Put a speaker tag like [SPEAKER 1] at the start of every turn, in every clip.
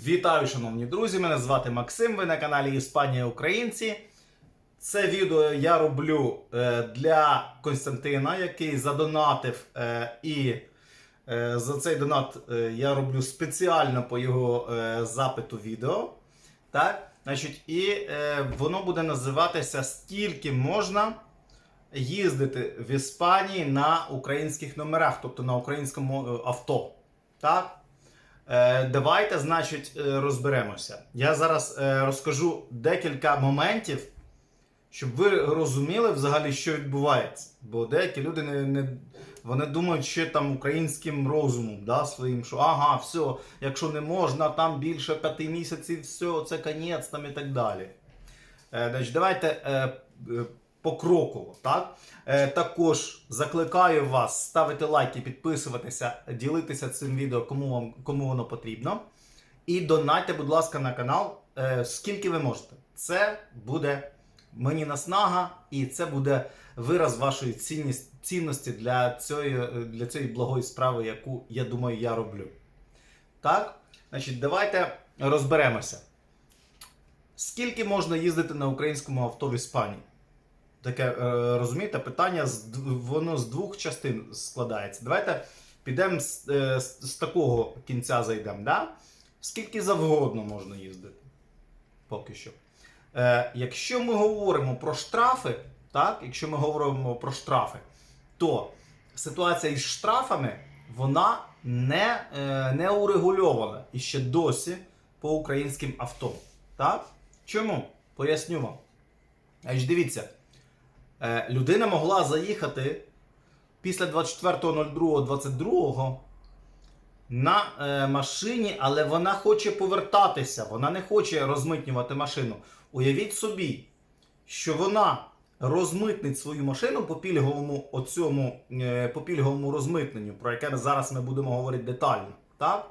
[SPEAKER 1] Вітаю, шановні друзі! Мене звати Максим. Ви на каналі Іспанія Українці. Це відео я роблю е, для Константина, який задонатив, е, і е, за цей донат я роблю спеціально по його запиту відео. Так? Значить, і воно буде називатися Скільки можна їздити в Іспанії на українських номерах, тобто на українському авто. Так? Е, Давайте, значить, е, розберемося. Я зараз е, розкажу декілька моментів, щоб ви розуміли взагалі, що відбувається. Бо деякі люди не, не вони думають ще там українським розумом, да, своїм, що ага, все, якщо не можна, там більше п'яти місяців, все, це конець там і так далі. Значить, давайте покроково. Так? Е, також закликаю вас ставити лайки, підписуватися, ділитися цим відео, кому, вам, кому воно потрібно. І донайте, будь ласка, на канал, е, скільки ви можете. Це буде мені наснага, і це буде вираз вашої цінніс- цінності для цієї, для цієї благої справи, яку я думаю, я роблю. Так? Значить, давайте розберемося. Скільки можна їздити на українському авто в Іспанії? Таке, е, розумієте, питання воно з двох частин складається. Давайте підемо з, е, з, з такого кінця зайдемо. Да? Скільки завгодно можна їздити? Поки що. Е, якщо ми говоримо про штрафи, так, якщо ми говоримо про штрафи, то ситуація із штрафами вона не, е, не урегульована і ще досі по українським авто. Так? Чому? Поясню вам. Значить, дивіться, людина могла заїхати після 24.02.22 на е, машині, але вона хоче повертатися, вона не хоче розмитнювати машину. Уявіть собі, що вона розмитнить свою машину по пільговому, оцьому, е, по пільговому розмитненню, про яке зараз ми будемо говорити детально. Так?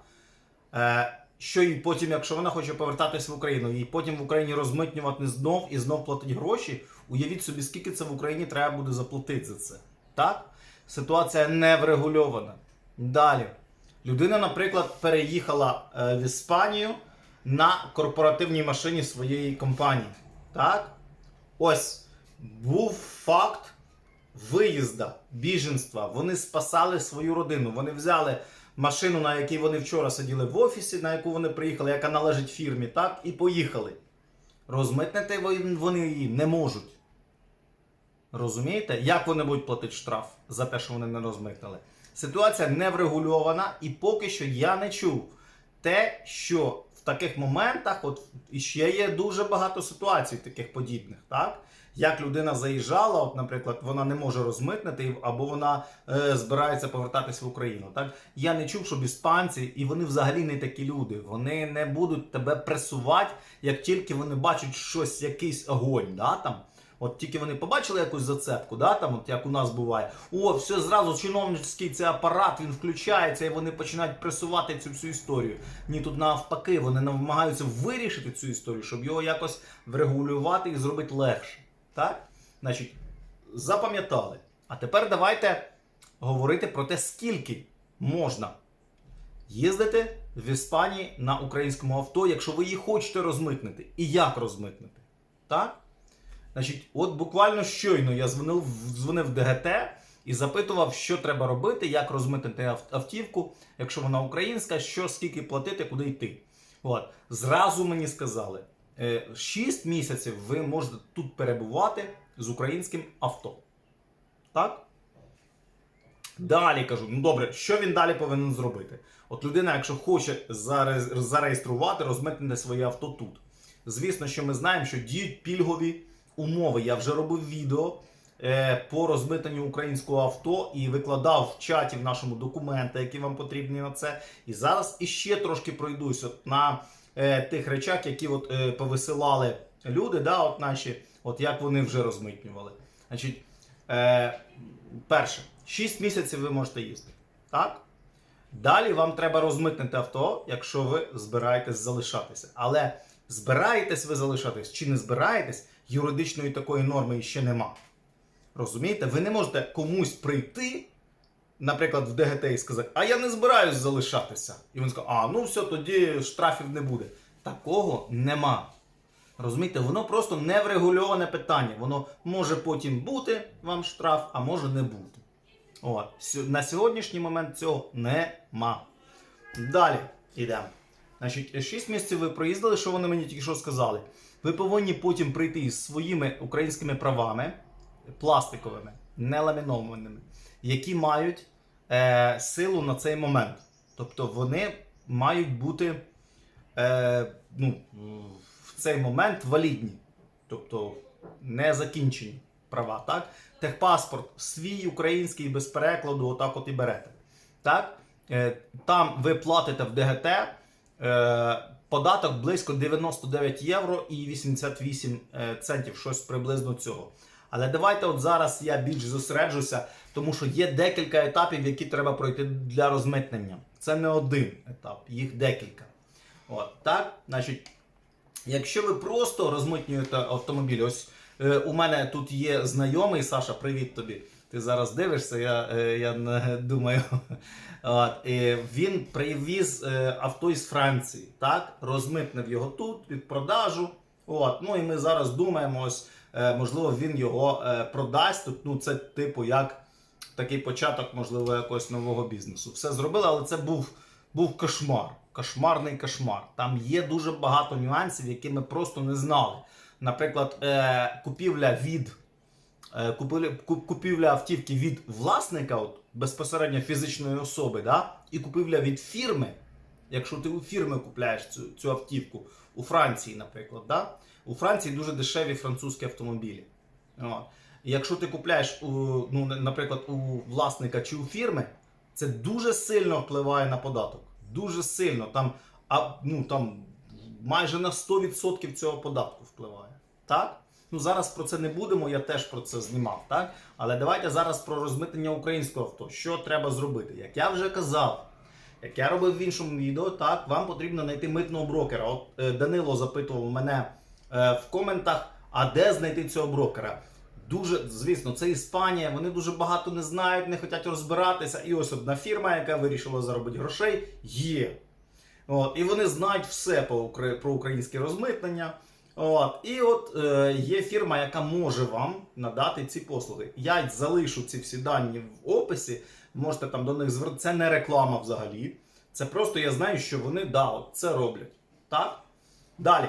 [SPEAKER 1] Що і потім, якщо вона хоче повертатися в Україну, їй потім в Україні розмитнювати знов і знов платить гроші. Уявіть собі, скільки це в Україні треба буде заплатити за це. Так? Ситуація не врегульована. Далі. Людина, наприклад, переїхала е, в Іспанію на корпоративній машині своєї компанії. Так? Ось був факт виїзда, біженства. Вони спасали свою родину. Вони взяли машину, на якій вони вчора сиділи в офісі, на яку вони приїхали, яка належить фірмі, так, і поїхали. Розмитнити вони- її не можуть. Розумієте, як вони будуть платити штраф за те, що вони не розмитнили? Ситуація не врегульована, і поки що я не чув те, що в таких моментах, от і ще є дуже багато ситуацій таких подібних, так? Як людина заїжджала, от, наприклад, вона не може розмитнити, або вона е, збирається повертатись в Україну. Так я не чув, щоб іспанці, і вони взагалі не такі люди. Вони не будуть тебе пресувати, як тільки вони бачать щось, якийсь огонь. Да, там. От тільки вони побачили якусь зацепку, да, там, от як у нас буває. О, все зразу чиновницький цей апарат він включається і вони починають пресувати цю всю історію. Ні, тут навпаки, вони намагаються вирішити цю історію, щоб його якось врегулювати і зробити легше. Так? Значить, запам'ятали. А тепер давайте говорити про те, скільки можна їздити в Іспанії на українському авто, якщо ви її хочете розмитнити. І як розмитнити. Так? Значить, от буквально щойно я дзвонив, дзвонив ДГТ і запитував, що треба робити, як розмитнити автівку, якщо вона українська, що скільки платити, куди йти. От. Зразу мені сказали, 6 місяців ви можете тут перебувати з українським авто. Так? Далі кажу, ну добре, що він далі повинен зробити? От людина, якщо хоче зареєструвати, розмитнити своє авто тут. Звісно, що ми знаємо, що діють пільгові умови. Я вже робив відео е, по розмитненню українського авто і викладав в чаті в нашому документи, які вам потрібні на це. І зараз іще трошки пройдусь на е, тих речах, які от, е, повисилали люди, да, от наші, от як вони вже розмитнювали. Значить, е, перше, 6 місяців ви можете їздити. Так? Далі вам треба розмитнити авто, якщо ви збираєтесь залишатися. Але збираєтесь ви залишатись чи не збираєтесь, юридичної такої норми ще нема. Розумієте? Ви не можете комусь прийти наприклад, в ДГТ і сказати, а я не збираюсь залишатися. І він скаже, а ну все, тоді штрафів не буде. Такого нема. Розумієте, воно просто не врегульоване питання. Воно може потім бути вам штраф, а може не бути. От. На сьогоднішній момент цього нема. Далі йдемо. Значить, 6 місяців ви проїздили, що вони мені тільки що сказали. Ви повинні потім прийти із своїми українськими правами, пластиковими, не ламінованими, які мають е, силу на цей момент. Тобто вони мають бути е, ну, в цей момент валідні. Тобто не закінчені права. Так? Техпаспорт свій український без перекладу, отак от і берете. Так? Е, Там ви платите в ДГТ е, податок близько 99 євро і 88 е, центів, щось приблизно цього. Але давайте от зараз я більш зосереджуся, тому що є декілька етапів, які треба пройти для розмитнення. Це не один етап, їх декілька. От, так? Значить, Якщо ви просто розмитнюєте автомобіль, ось е, у мене тут є знайомий Саша, привіт тобі. Ти зараз дивишся, я, е, я думаю. От, і він привіз е, авто із Франції, так? розмитнив його тут під продажу. От, ну і ми зараз думаємо, ось, е, можливо, він його е, продасть. Тут, ну, це типу як такий початок, можливо, якогось нового бізнесу. Все зробили, але це був, був кошмар. Кошмарний кошмар. Там є дуже багато нюансів, які ми просто не знали. Наприклад, е, купівля від е, купівля, куп- купівля автівки від власника, от, безпосередньо фізичної особи, да? і купівля від фірми. Якщо ти у фірми купляєш цю, цю автівку у Франції, наприклад, да? У Франції дуже дешеві французькі автомобілі. Якщо ти купляєш, у, ну, наприклад, у власника чи у фірми, це дуже сильно впливає на податок. Дуже сильно. Там, а, ну, там майже на 100% цього податку впливає. Так? Ну, зараз про це не будемо, я теж про це знімав. Так? Але давайте зараз про розмитнення українського авто. Що треба зробити? Як я вже казав, як я робив в іншому відео, так, вам потрібно знайти митного брокера. От е, Данило запитував мене в коментах, а де знайти цього брокера. Дуже, звісно, це Іспанія, вони дуже багато не знають, не хочуть розбиратися. І ось одна фірма, яка вирішила заробити грошей, є. От, і вони знають все по, про українське розмитнення. От, і от е, є фірма, яка може вам надати ці послуги. Я залишу ці всі дані в описі. Можете там до них звернутися. Це не реклама взагалі. Це просто я знаю, що вони да, от це роблять. Так? Далі.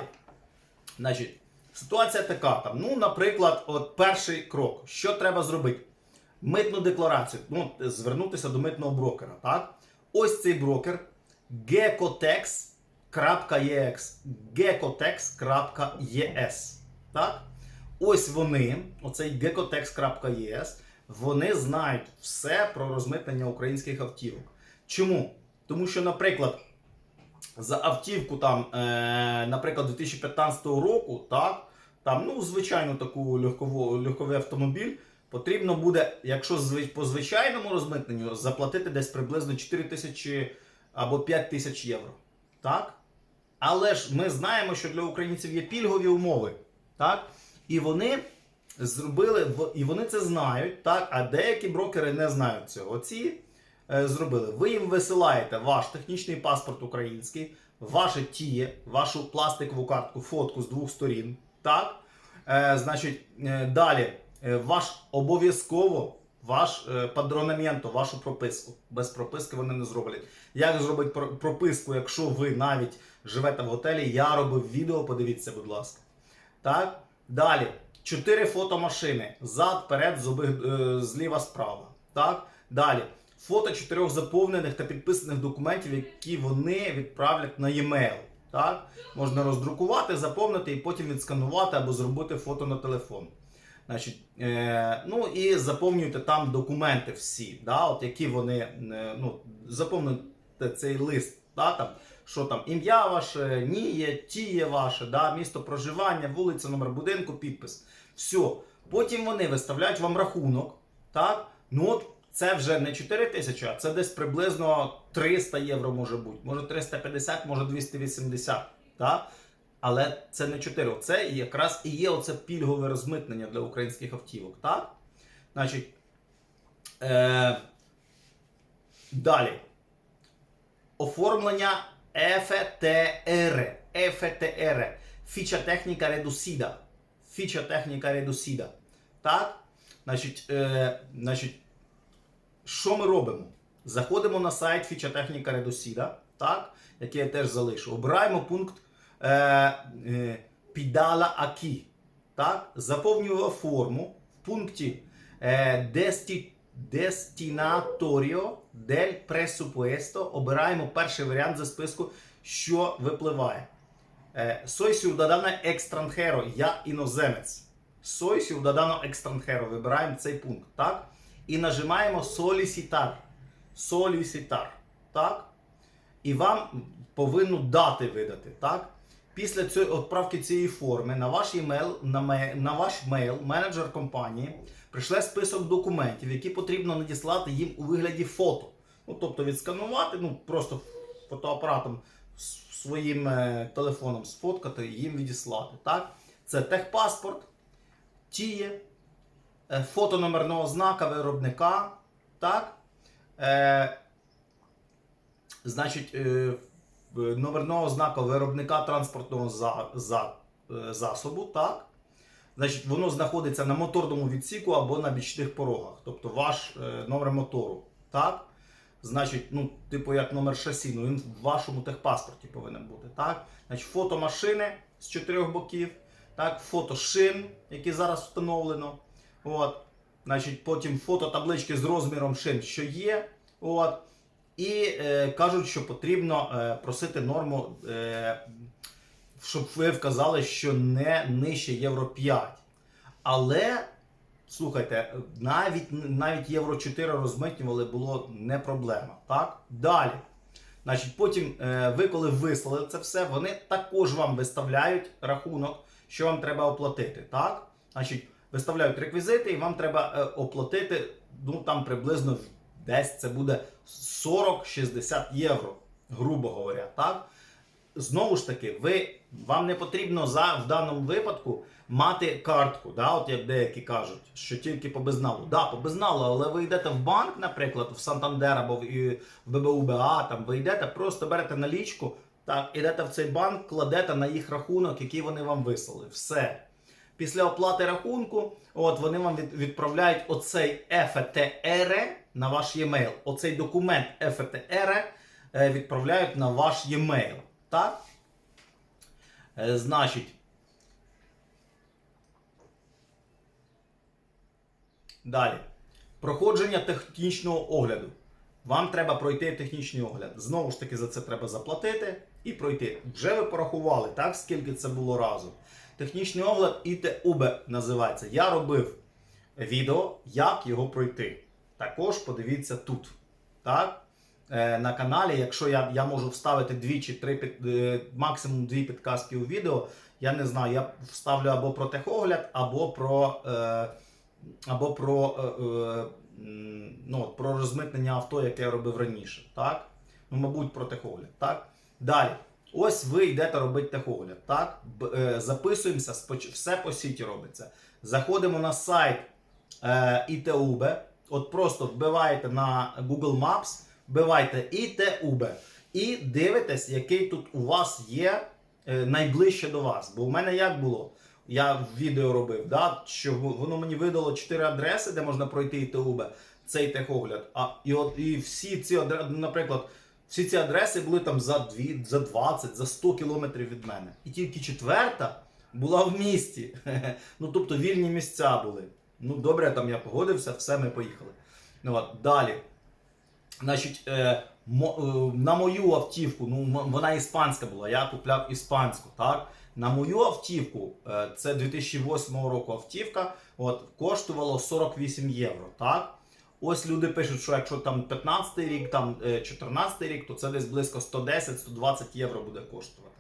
[SPEAKER 1] Значить, ситуація така. Там, ну, наприклад, от перший крок. Що треба зробити? Митну декларацію. Ну, звернутися до митного брокера. Так? Ось цей брокер gecotex.ex gecotex.es Так? Ось вони, оцей gecotex.es, вони знають все про розмитнення українських автівок. Чому? Тому що, наприклад, за автівку там, е, наприклад, 2015 року, так, там, ну, звичайно, таку легкову, легковий автомобіль, потрібно буде, якщо по звичайному розмитненню, заплатити десь приблизно 4 тисячі або 5 тисяч євро. Так? Але ж ми знаємо, що для українців є пільгові умови. Так? І вони зробили, і вони це знають, так? а деякі брокери не знають цього. Ці зробили. Ви їм висилаєте ваш технічний паспорт український, ваше тіє, вашу пластикову картку, фотку з двох сторін. Так? Е, значить, е, далі, е, ваш обов'язково ваш е, падронаменто, вашу прописку. Без прописки вони не зроблять. Як зробити про- прописку, якщо ви навіть живете в готелі? Я робив відео, подивіться, будь ласка. Так? Далі. Чотири фотомашини. Зад, перед, зуби, е, зліва, справа. Так? Далі. Фото чотирьох заповнених та підписаних документів, які вони відправлять на e-mail. Так? Можна роздрукувати, заповнити і потім відсканувати або зробити фото на телефон. Значить, е, ну і заповнюйте там документи всі, да, от які вони е, ну, заповнюйте цей лист, да, там, що там ім'я ваше, ніє, тіє ваше, да, місто проживання, вулиця, номер будинку, підпис. Все. Потім вони виставляють вам рахунок. Так? Ну от це вже не 4 тисячі, а це десь приблизно 300 євро може бути. Може 350, може 280. Так? Але це не 4. Це якраз і є оце пільгове розмитнення для українських автівок. Так? Значить, е, Далі. Оформлення FTR. FTR. Фіча техніка редусіда. Фіча техніка редусіда. Так? Значить, е, значить, що ми робимо? Заходимо на сайт Фіча техніка редусіда, так? який я теж залишу. Обираємо пункт е, е, Підала Акі. Так? Заповнюємо форму в пункті е, Десті, Destinatorio del Presupuesto. Обираємо перший варіант за списку, що випливає. Е, Soy ciudadano extranjero, я іноземець. Soy ciudadano extranjero. Вибираємо цей пункт, так? І нажимаємо Solicitar. Solicitar. Так? І вам повинно дати видати, так? Після цієї відправки цієї форми на ваш емейл, на, на ваш мейл, менеджер компанії прийшле список документів, які потрібно надіслати їм у вигляді фото. Ну, тобто відсканувати, ну просто фотоапаратом своїм е, телефоном сфоткати і їм відіслати. Так? Це техпаспорт, тіє, фото номерного знака виробника. Так? Е, значить, е, номерного знака виробника транспортного за, за, е, засобу. Так? Значить, воно знаходиться на моторному відсіку або на бічних порогах. Тобто ваш е, номер мотору. Так? Значить, ну, типу як номер шасі, ну він в вашому техпаспорті повинен бути. Так? Значить, фото машини з чотирьох боків, так? фото шин, які зараз встановлено. От. Значить, потім фото таблички з розміром шин, що є. От. І е, кажуть, що потрібно е, просити норму, е, щоб ви вказали, що не нижче Євро 5. Але, слухайте, навіть, навіть Євро 4 розмитнювали, було не проблема. Так? Далі. Значить, потім е, ви, коли вислали це все, вони також вам виставляють рахунок, що вам треба оплатити. Так? Значить, виставляють реквізити, і вам треба е, оплатити ну, там приблизно десь це буде 40-60 євро, грубо говоря. Так? Знову ж таки, ви, вам не потрібно за, в даному випадку мати картку, да? от як деякі кажуть, що тільки по безналу. Да, по безналу, але ви йдете в банк, наприклад, в Сантандер або в, в ББУБА, там, ви йдете, просто берете налічку, так, ідете в цей банк, кладете на їх рахунок, який вони вам вислали. Все. Після оплати рахунку, от вони вам відправляють оцей FTR на ваш e-mail. Оцей документ FTR е, відправляють на ваш e-mail. Так? Е, значить. Далі. Проходження технічного огляду. Вам треба пройти технічний огляд. Знову ж таки, за це треба заплатити і пройти. Вже ви порахували, так, скільки це було разом. Технічний огляд ІТУБ називається. Я робив відео, як його пройти. Також подивіться тут. Так? Е, на каналі, якщо я, я можу вставити дві чи три під, е, максимум дві підказки у відео, я не знаю, я вставлю або про техогляд, або про, е, або про, ну, про розмитнення авто, яке я робив раніше. Так? Ну, мабуть, про техогляд. Так? Далі. Ось ви йдете робити техогляд. Так? Е, записуємося, все по сіті робиться. Заходимо на сайт е, ІТУБ. От просто вбиваєте на Google Maps, вбивайте ІТУБ і дивитесь, який тут у вас є е, найближче до вас. Бо в мене як було? Я відео робив, да, що воно мені видало 4 адреси, де можна пройти ІТУБ, цей техогляд. А і от і всі ці адреси, наприклад, всі ці адреси були там за 2, за 20, за 100 кілометрів від мене. І тільки четверта була в місті. Ну тобто вільні місця були. Ну добре, там я погодився, все, ми поїхали. Ну от, далі. Значить, е, мо, е, на мою автівку, ну вона іспанська була, я купляв іспанську, так? На мою автівку, е, це 2008 року автівка, от, коштувало 48 євро. Так? Ось люди пишуть, що якщо там 15 рік, там е, 14 рік, то це десь близько 110-120 євро буде коштувати.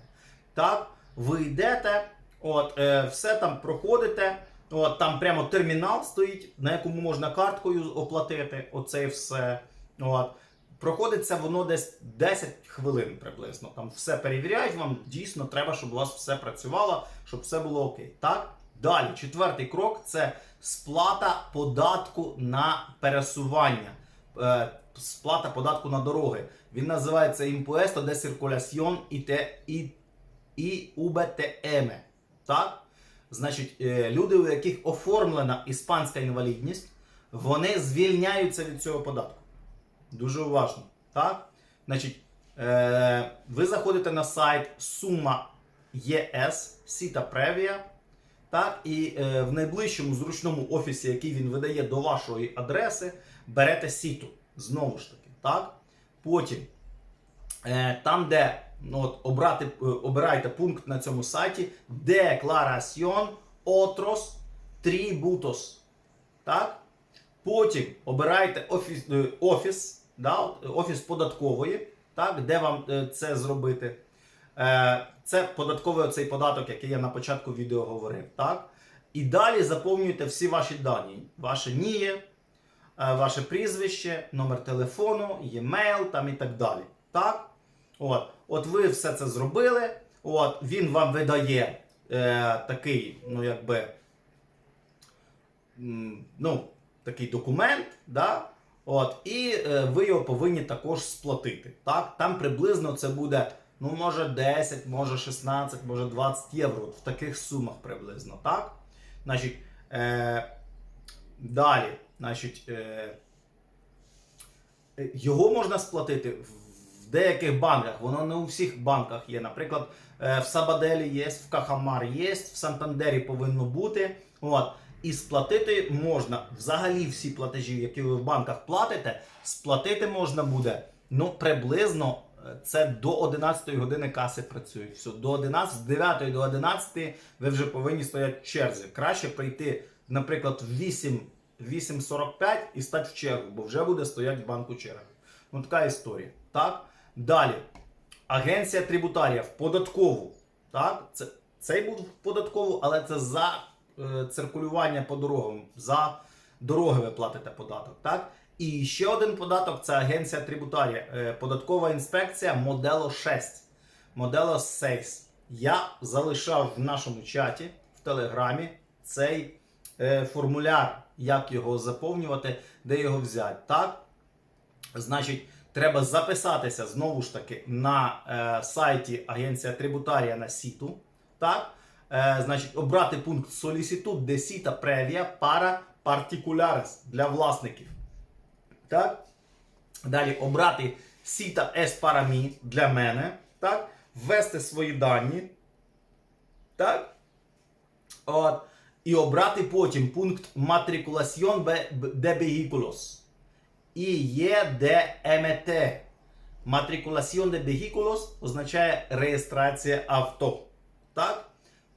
[SPEAKER 1] Так, ви йдете, от, е, все там проходите. От, там прямо термінал стоїть, на якому можна карткою оплатити. Оце все. От. Проходиться воно десь 10 хвилин приблизно. Там все перевіряють, вам дійсно треба, щоб у вас все працювало, щоб все було окей. Так? Далі, четвертий крок це сплата податку на пересування. Е, сплата податку на дороги. Він називається Impuesto de Circulación te, y, y UBTM. Так? Значить, е, люди, у яких оформлена іспанська інвалідність, вони звільняються від цього податку. Дуже уважно. Так? Значить, е, ви заходите на сайт Сума ЄС Сіта Превія. Так, і е, в найближчому зручному офісі, який він видає до вашої адреси, берете сіту. Знову ж таки. Так? Потім, е, там, де ну, от, обрати, е, обираєте пункт на цьому сайті Declaración Otros Tributos. Так? Потім обираєте офіс, е, офіс, да, офіс податкової, так, де вам е, це зробити. Е, Це податковий оцей податок, який я на початку відео говорив. Так? І далі заповнюєте всі ваші дані. Ваше НІЄ, е, ваше прізвище, номер телефону, e-mail там і так далі. Так? От, от ви все це зробили. От, він вам видає е, такий, ну якби, ну, такий документ, да? От, і е, ви його повинні також сплатити. Так? Там приблизно це буде, ну, може 10, може 16, може 20 євро. В таких сумах приблизно. Так? Значить, е, далі, значить, е, його можна сплатити в деяких банках. Воно не у всіх банках є. Наприклад, е, в Сабаделі є, в Кахамар є, в Сантандері повинно бути. От. І сплатити можна взагалі всі платежі, які ви в банках платите, сплатити можна буде ну, приблизно це до 11 години каси працюють. Все, до 11, з 9 до 11 ви вже повинні стояти в черзі. Краще прийти, наприклад, в 8, 8.45 і стати в чергу, бо вже буде стояти в банку черга. Ну, така історія. Так? Далі. Агенція трибутарія в податкову. Так? Це, цей був в податкову, але це за е, циркулювання по дорогам. За дороги ви платите податок. Так? І ще один податок це агенція трибутарія. Е, податкова інспекція Модело 6. Модело 6. Я залишав в нашому чаті в Телеграмі цей е, формуляр, як його заповнювати, де його взяти. Так? Значить, треба записатися знову ж таки на е, сайті Агенція Трибутарія на сіту. Так? Значить, обрати пункт Solicitud de cita previa para particulares для власників. Так? Далі обрати es para mí для мене. Так? Ввести свої дані. Так? От. І обрати потім пункт Matriculación de vehículos. І є ДМТ. Matriculación de vehículos означає реєстрація авто. Так?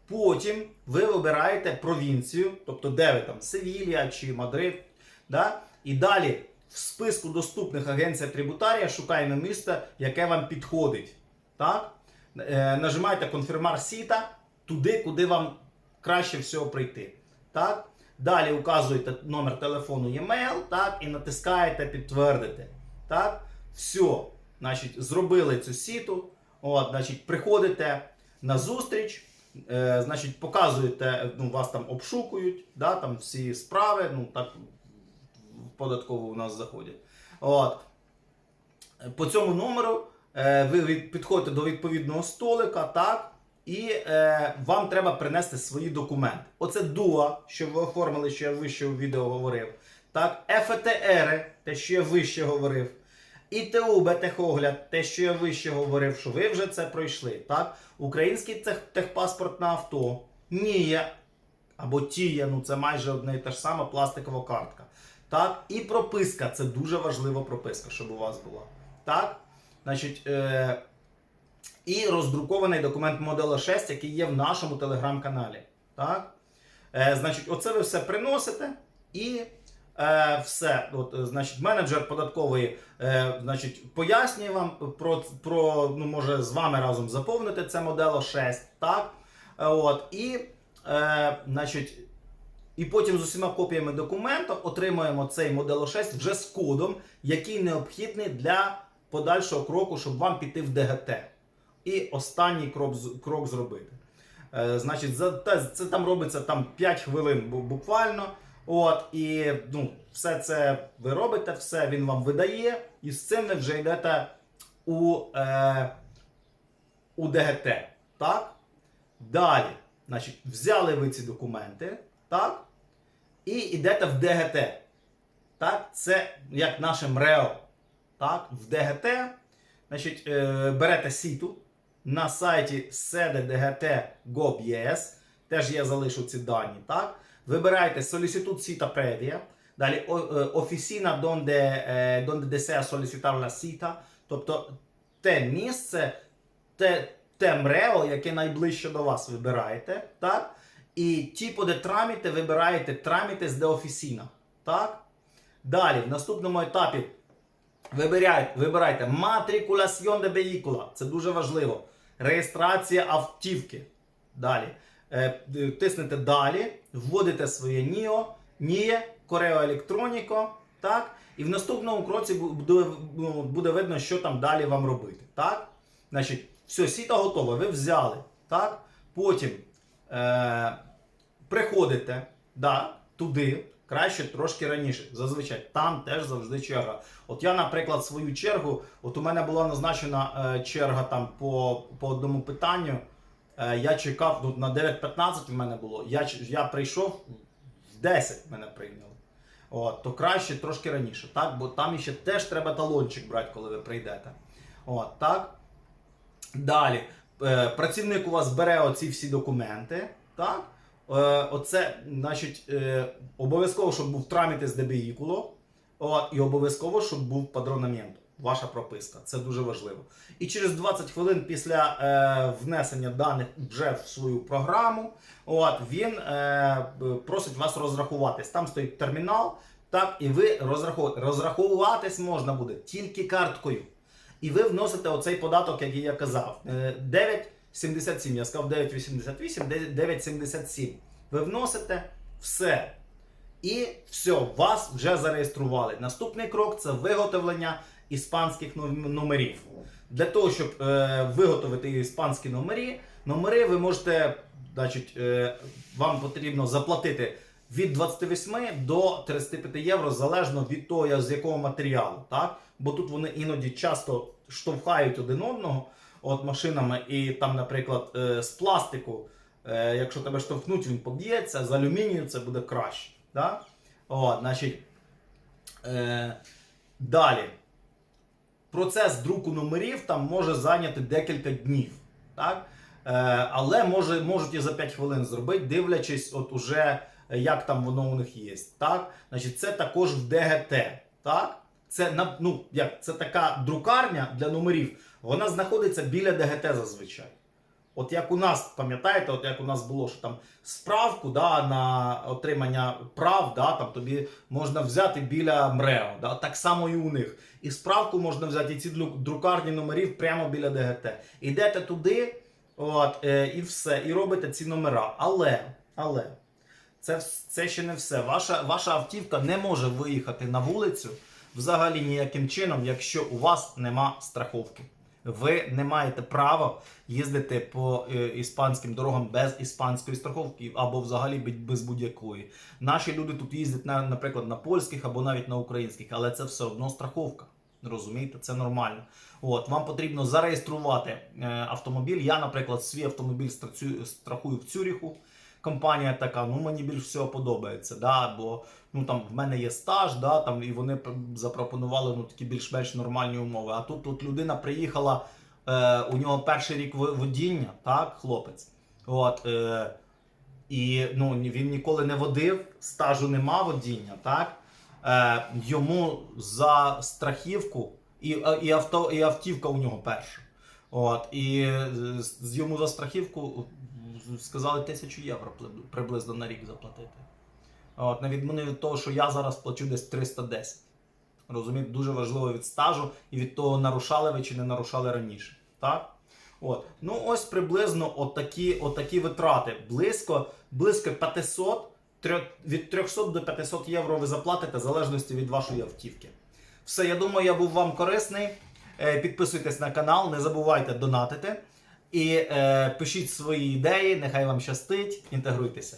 [SPEAKER 1] Потім ви вибираєте провінцію, тобто де ви там, Севілія чи Мадрид. Да? І далі в списку доступних агенцій трибутарія шукаємо місто, яке вам підходить. Так? Е, нажимаєте конфірмар сіта туди, куди вам краще всього прийти. Так? Далі указуєте номер телефону e-mail, так, і натискаєте підтвердити. Так? Все. Значить, зробили цю сіту. От, значить, приходите на зустріч, е, значить, показуєте, ну, вас там обшукують, да, там всі справи, ну, так податкову у нас заходять. От. По цьому номеру е, ви підходите до відповідного столика, так, і е, вам треба принести свої документи. Оце ДУА, що ви оформили, що я вище у відео говорив. Так, ФТР, те, що я вище говорив. ІТУ Бетехогляд, те, що я вище говорив, що ви вже це пройшли. Так? Український тех, техпаспорт на авто, НІЯ або ТІЯ, ну це майже одне і те ж саме пластикова картка. Так? І прописка, це дуже важлива прописка, щоб у вас була. Так? Значить, е, і роздрукований документ модела 6, який є в нашому телеграм-каналі. Так? Е, значить, оце ви все приносите і е, все. От, е, значить, менеджер податковий е, значить, пояснює вам про, про ну, може з вами разом заповнити це модело 6. Так? Е, От, і, е, значить, і потім з усіма копіями документу отримуємо цей модело 6 вже з кодом, який необхідний для подальшого кроку, щоб вам піти в ДГТ. І останній крок, крок зробити. Е, значить, за, це там робиться там 5 хвилин буквально. От, і ну, все це ви робите, все він вам видає, і з цим ви вже йдете у, е, у ДГТ. Так? Далі, значить, взяли ви ці документи, так? І йдете в ДГТ. Так? Це як наше МРЕО. Так? В ДГТ, значить, е, берете сіту на сайті sededgt.gov.es, теж я залишу ці дані. Так? Вибираєте Solicitud Cita Previa, далі о- е, офісіна donde, е, donde desea solicitar la cita, тобто те місце, те, те МРЕО, яке найближче до вас вибираєте, так? І типу, де траміте, вибираєте траміте з де офісіна. Так? Далі, в наступному етапі вибирайте, вибирайте де веїкула. Це дуже важливо. Реєстрація автівки. Далі. Е, тиснете далі, вводите своє НІО, НІЄ, Корео Електроніко. Так? І в наступному кроці буде, буде видно, що там далі вам робити. Так? Значить, все, сіта готова, ви взяли. Так? Потім е, приходите да, туди, краще трошки раніше. Зазвичай там теж завжди черга. От я, наприклад, свою чергу, от у мене була назначена е, черга там по, по одному питанню. Е, я чекав ну, на 9.15 в мене було. Я, я прийшов в 10 мене прийняли. От, то краще трошки раніше, так? Бо там ще теж треба талончик брати, коли ви прийдете. От, так? Далі, працівник у вас бере оці всі документи, так? Е, оце, значить, е, обов'язково, щоб був трамітес де веїкуло, і обов'язково, щоб був падронамент. Ваша прописка. Це дуже важливо. І через 20 хвилин після е, внесення даних вже в свою програму, от, він е, просить вас розрахуватись. Там стоїть термінал, так, і ви розраховуєте. Розраховуватись можна буде тільки карткою. І ви вносите оцей податок, який я казав. Е, 9,77. Я сказав 9,88, 9,77. Ви вносите все. І все, вас вже зареєстрували. Наступний крок це виготовлення іспанських номерів. Для того, щоб е, виготовити іспанські номери, номери ви можете, значить, е, вам потрібно заплатити від 28 до 35 євро, залежно від того, з якого матеріалу. Так? Бо тут вони іноді часто штовхають один одного от машинами, і там, наприклад, е, з пластику, е, якщо тебе штовхнуть, він поб'ється, з алюмінію це буде краще. Да? От, значить, е, далі. Процес друку номерів там може зайняти декілька днів. Так? Але може, можуть і за 5 хвилин зробити, дивлячись, от уже як там воно у них є. Так? Значить, це також в ДГТ. Так? Це, ну, як, це така друкарня для номерів. Вона знаходиться біля ДГТ зазвичай. От як у нас, пам'ятаєте, от як у нас було, що там справку да, на отримання прав, да, там тобі можна взяти біля МРЕО. Да, так само і у них. І справку можна взяти, і ці друкарні номерів прямо біля ДГТ. Ідете туди, от, е, і все, і робите ці номера. Але, але, це, це ще не все. Ваша, ваша автівка не може виїхати на вулицю взагалі ніяким чином, якщо у вас нема страховки. Ви не маєте права їздити по е, іспанським дорогам без іспанської страховки або взагалі без будь-якої. Наші люди тут їздять на, наприклад, на польських або навіть на українських, але це все одно страховка. Розумієте, це нормально. От вам потрібно зареєструвати е, автомобіль. Я, наприклад, свій автомобіль страхую в Цюріху. Компанія така, ну мені більш всього подобається. Да, бо ну там в мене є стаж, да, там, і вони запропонували ну, такі більш-менш нормальні умови. А тут, тут людина приїхала, е, у нього перший рік водіння, так, хлопець. От, е, і ну, він ніколи не водив, стажу нема водіння, так? Е, йому за страхівку і, е, і, авто, і автівка у нього перша. От, і е, йому за страхівку сказали тисячу євро приблизно на рік заплатити. От, на відміну від того, що я зараз плачу десь 310. Розумієте, дуже важливо від стажу і від того, нарушали ви чи не нарушали раніше. Так? От. Ну, ось приблизно отакі, отакі витрати. Близько, близько 500, трьох- від 300 до 500 євро ви заплатите в залежності від вашої автівки. Все, я думаю, я був вам корисний. Е, Підписуйтесь на канал, не забувайте донатити. І е, пишіть свої ідеї, нехай вам щастить, інтегруйтеся.